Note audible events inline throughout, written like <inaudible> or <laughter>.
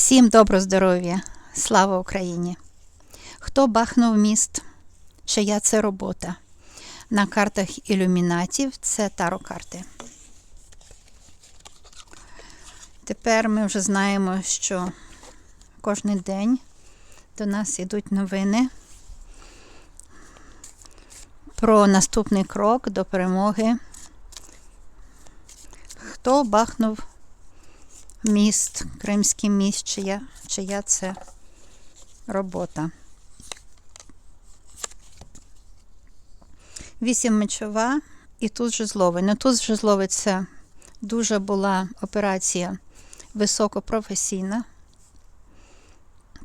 Всім добро здоров'я! Слава Україні! Хто бахнув міст? Чия це робота? На картах ілюмінатів це таро-карти. Тепер ми вже знаємо, що кожен день до нас йдуть новини про наступний крок до перемоги. Хто бахнув міст, Кримський міст, чия, чия це робота. Вісім мечова і тут жезловий. Ну тут жезловий це дуже була операція високопрофесійна.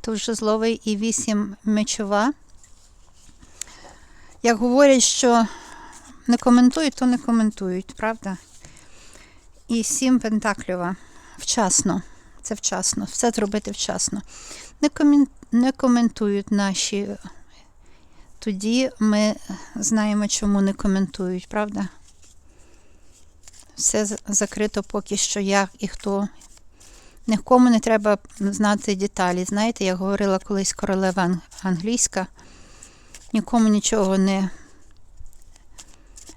Тут жезловий і вісім мечова. Як говорять, що не коментують, то не коментують, правда? І сім пентакльова вчасно. Це вчасно, все зробити вчасно. Не, комін... не коментують наші. Тоді ми знаємо, чому не коментують, правда? Все закрито поки що як і хто. Нікому не треба знати деталі. Знаєте, як говорила колись королева англійська, нікому нічого не.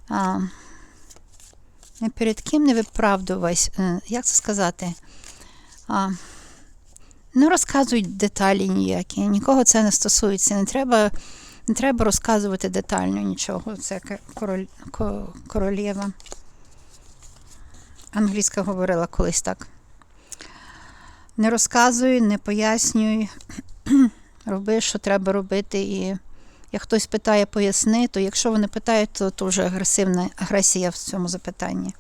А, перед ким не виправдувайся. Е, Як це сказати? А, не розказують деталі ніякі, нікого це не стосується. Не треба, не треба розказувати детально нічого. Це король, ко- королева. Англійська говорила колись так. Не розказуй, не пояснюй, <clears throat> роби, що треба робити. І як хтось питає, поясни, то якщо вони питають, то, вже агресивна агресія в цьому запитанні.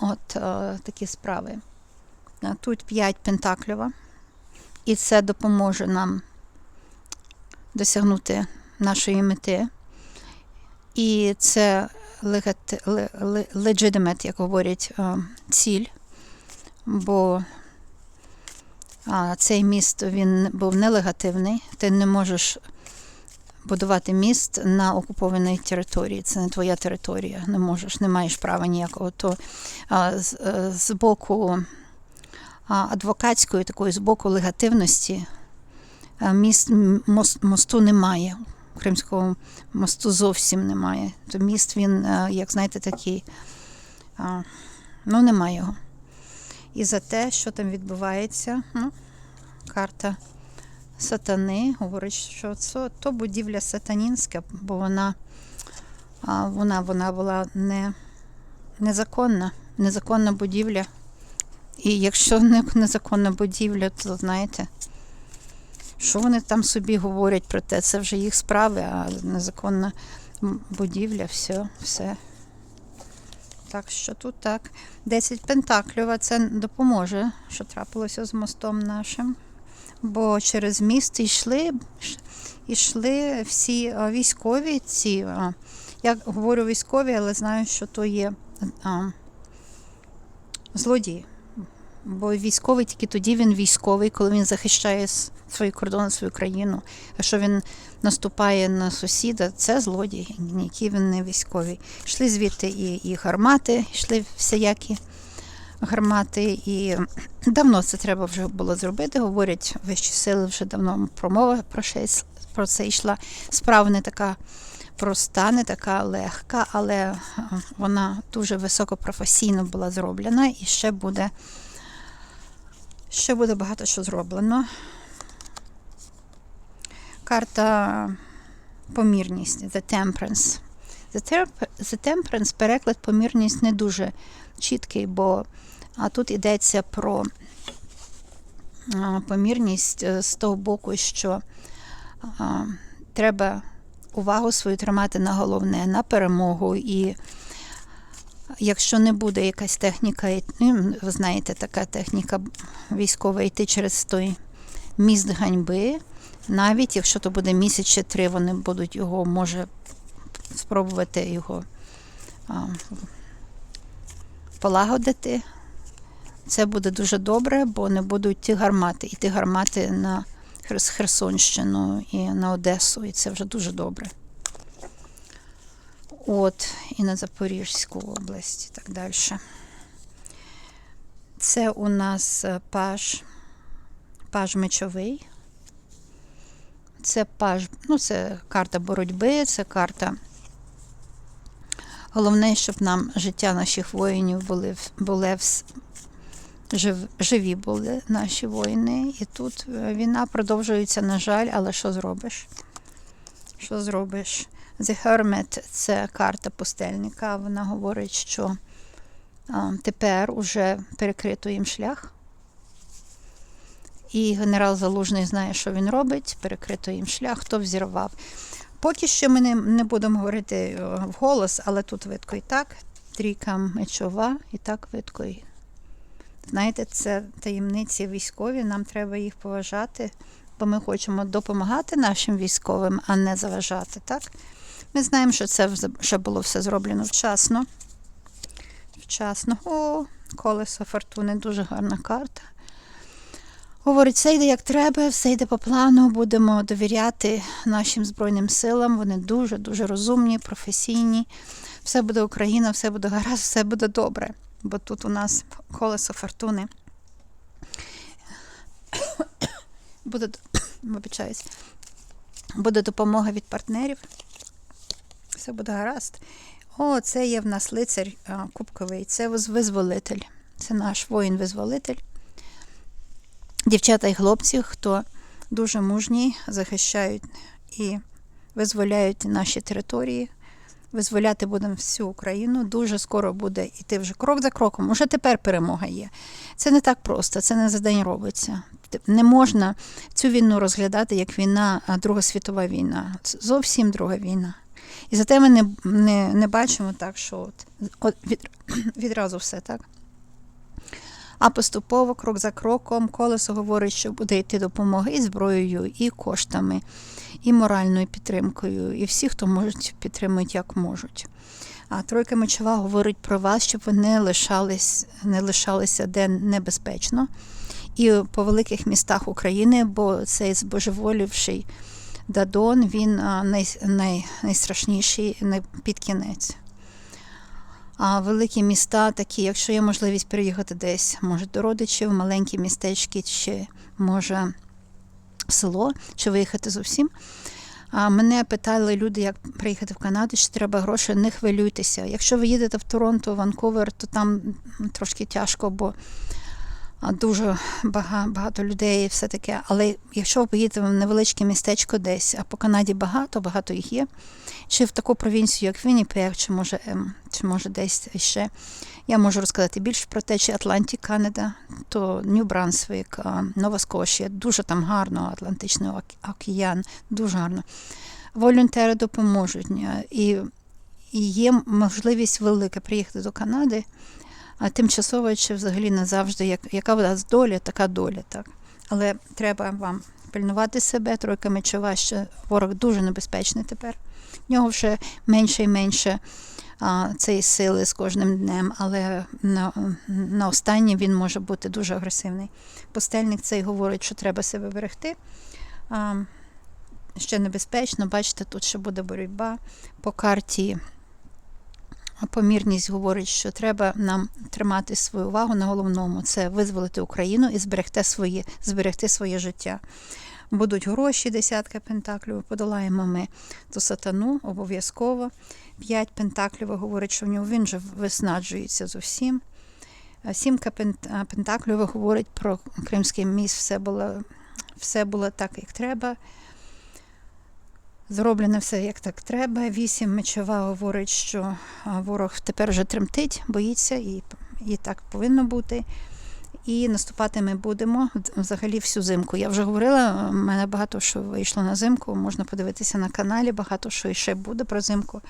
От е, такі справи. Тут 5 пентакльова, і це допоможе нам досягнути нашої мети. І це legitimate, як говорять, е, ціль, бо цей міст він був нелегативний. Ти не можеш будувати міст на окупованій території. Це не твоя територія. Не можеш, не маєш права ніякого. То а, з, е, з боку а, адвокатської, такої з боку легативності, а, міст, м- мос- мосту немає. Кримського мосту зовсім немає. То міст він, е, як знаєте, такий, ну, немає його. І за те, що там відбувається, ну, карта сатани говорить, що це то будівля сатанінська, бо вона, вона, вона була не, незаконна, незаконна будівля. І якщо не незаконна будівля, то знаєте, що вони там собі говорять про те, це вже їх справи, а незаконна будівля, все, все. Так що тут так. 10 пентаклів, це допоможе, що трапилося з мостом нашим. Бо через міст йшли, йшли всі військові ці. Я говорю військові, але знаю, що то є а, злодії. Бо військовий тільки тоді він військовий, коли він захищає свої кордони, свою країну. Якщо він наступає на сусіда, це злодій, ніякий він не військовий. Йшли звідти і, і гармати, йшли всіякі гармати. І давно це треба вже було зробити. Говорять, вищі сили вже давно промова про, ще, про це йшла. Справа не така проста, не така легка, але е, вона дуже високопрофесійно була зроблена і ще буде. Ще буде багато що зроблено. Карта помірність, The Temperance. The, Temp- The Temperance переклад помірність не дуже чіткий, бо а тут йдеться про помірність е, з того боку, що треба увагу свою тримати на головне, на перемогу. І якщо не буде якась техніка, ну, ви знаєте, така техніка військова йти через той міст ганьби, навіть якщо то буде місяць чи три, вони будуть його, може, спробувати його полагодити. Це буде дуже добре, бо не будуть ті гармати. І ті гармати на Херсонщину і на Одесу, і це вже дуже добре. От, і на Запорізьку область, і так далі. Це у нас е, паж паж мечовий. Це паж, ну, це карта боротьби, це карта. Головне, щоб нам життя наших воїнів були, були жив, живі були наші воїни. І тут е, війна продовжується, на жаль, але що зробиш? Що зробиш? The Hermit – це карта пустельника. Вона говорить, що а, тепер уже перекрито їм шлях. І генерал Залужний знає, що він робить, перекрито їм шлях, хто взірвав. Поки що ми не, не будемо говорити е, вголос, але тут видко і так. Трійка мечова, і так видко. І... Знаєте, це таємниці військові, нам треба їх поважати, бо ми хочемо допомагати нашим військовим, а не заважати, так? Ми знаємо, що це вже було все зроблено вчасно. Вчасно. О, колесо фортуни, дуже гарна карта. Говорить, все йде як треба, все йде по плану. Будемо довіряти нашим Збройним силам. Вони дуже-дуже розумні, професійні. Все буде Україна, все буде гаразд, все буде добре. Бо тут у нас колесо фортуни. Буде, буде допомога від партнерів. Все буде гаразд. О, це є в нас лицар кубковий, це визволитель. Це наш воїн-визволитель. Дівчата і хлопці, хто дуже мужні, захищають і визволяють наші території. Визволяти будемо всю Україну. Дуже скоро буде йти вже крок за кроком. Уже тепер перемога є. Це не так просто, це не за день робиться. Не можна цю війну розглядати як війна, а Друга світова війна. Це зовсім друга війна. І зате ми не, не, не бачимо так, що от, от від, <clears throat> відразу все так. А поступово, крок за кроком, колесо говорить, що буде йти допомога і зброєю, і коштами, і моральною підтримкою, і всі, хто можуть, підтримують як можуть. А тройка мечова говорить про вас, щоб ви не лишались, не лишалися де небезпечно. І по великих містах України, бо цей збожеволівший Дадон, він най, най, найстрашніший най, під кінець. А великі міста, такі, якщо є можливість переїхати десь, може до родичів, маленькі містечки, чи може село, чи виїхати зовсім. А мене питали люди, як приїхати в Канаду, чи треба гроші, не хвилюйтеся. Якщо ви їдете в Торонто, Ванкувер, то там трошки тяжко, бо дуже багато людей все таке. Але якщо ви поїдете в невеличке містечко десь, а по Канаді багато, багато їх є, чи в таку провінцію, як Вінніпег, чи може, ем, чи може десь ще. Я можу розказати більше про те, чи Атлантик, Канада, то Нью-Брансвік, Нова Скошія, дуже там гарно, Атлантичний океан, дуже гарно. Волонтери допоможуть. І, і є можливість велика приїхати до Канади, тимчасово чи взагалі назавжди, як, яка у вас доля, така доля. Так? Але треба вам пильнувати себе, тройка мечова, що ворог дуже небезпечний тепер. В нього вже менше і менше а, цієї сили з кожним днем, але на, на останнє він може бути дуже агресивний. Постельник цей говорить, що треба себе берегти. А, ще небезпечно, бачите, тут ще буде боротьба по карті. Помірність говорить, що треба нам тримати свою увагу на головному це визволити Україну і зберегти своє, зберегти своє життя. Будуть гроші, десятка пентаклів, подолаємо ми ту сатану обов'язково. П'ять пентаклів говорить, що в нього він же виснаджується з усім. Сімка пент- пентаклів говорить про Кримський міст, все було, все було так, як треба. Зроблено все як так треба. Вісім мечова говорить, що ворог тепер вже тремтить, боїться, і, і так повинно бути. І наступати ми будемо взагалі всю зимку. Я вже говорила, в мене багато що вийшло на зимку, можна подивитися на каналі, багато що ще буде про зимку.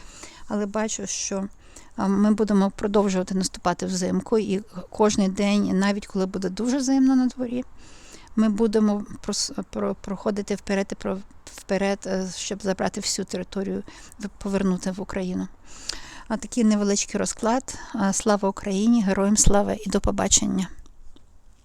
Але бачу, що ми будемо продовжувати наступати взимку, і кожен день, навіть коли буде дуже зимно на дворі, ми будемо проходити вперед і вперед, е, щоб забрати всю територію, повернути в Україну. А такий невеличкий розклад. Слава Україні, героям слава і до побачення.